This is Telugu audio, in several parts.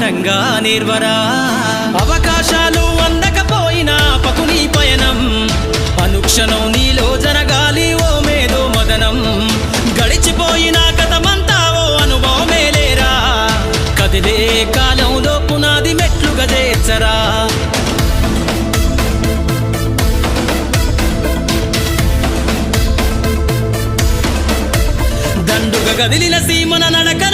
నేర్వరా. అవకాశాలు అందకపోయినా పకుని పయనం. అనుక్షణం నీలో జరగాలి ఓ మేధో మదనం. గడిచిపోయిన కథమంతా ఓ అనుభవమే లేరా. కదిలే కాలంలో పునాది మెట్లుగా చేర్చరా. దండుగ గదిలిన సీమన నడక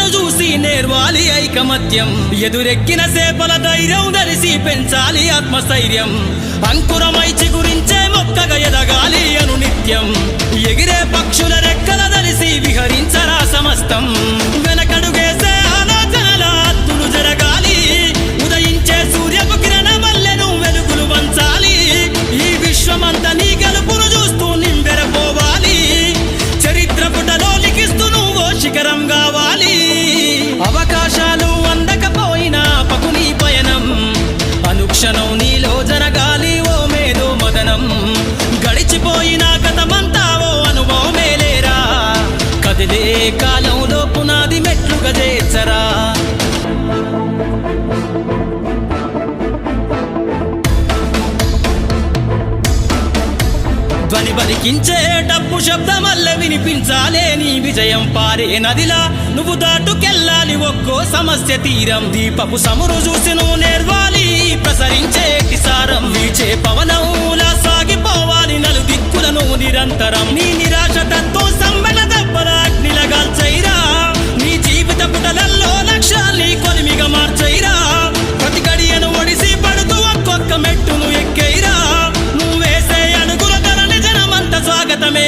నేర్వాలి ఐకమత్యం. ఎదురెక్కిన సేపల ధైర్యం ధరిసి పెంచాలి ఆత్మస్థైర్యం. అంకురమై చిగురించే మొక్కగా ఎదగాలి అను నిత్యం ఎగిరే పక్షుల రెక్కల ధరిసి విహరించరా సమస్తం. పునాది మెట్లుగా చేర్చరా? ధ్వని బలికించే డప్పు శబ్దమల్ల వినిపించాలే నీ విజయం పారే నదిలా. నువ్వు దాటుకెళ్ళాలి ఒక్కో సమస్య తీరం. దీపపు సమురు చూసి నువ్వు నేర్వా?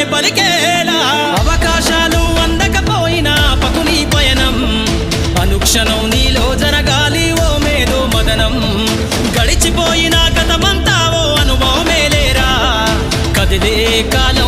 మనమే పలికేలా. అవకాశాలు అందకపోయినా పకుని పయనం. అనుక్షణం నీలో జరగాలి ఓ మేధో మదనం. గడిచిపోయిన గతమంతా ఓ అనుభవమే లేరా. కదిలే కాలం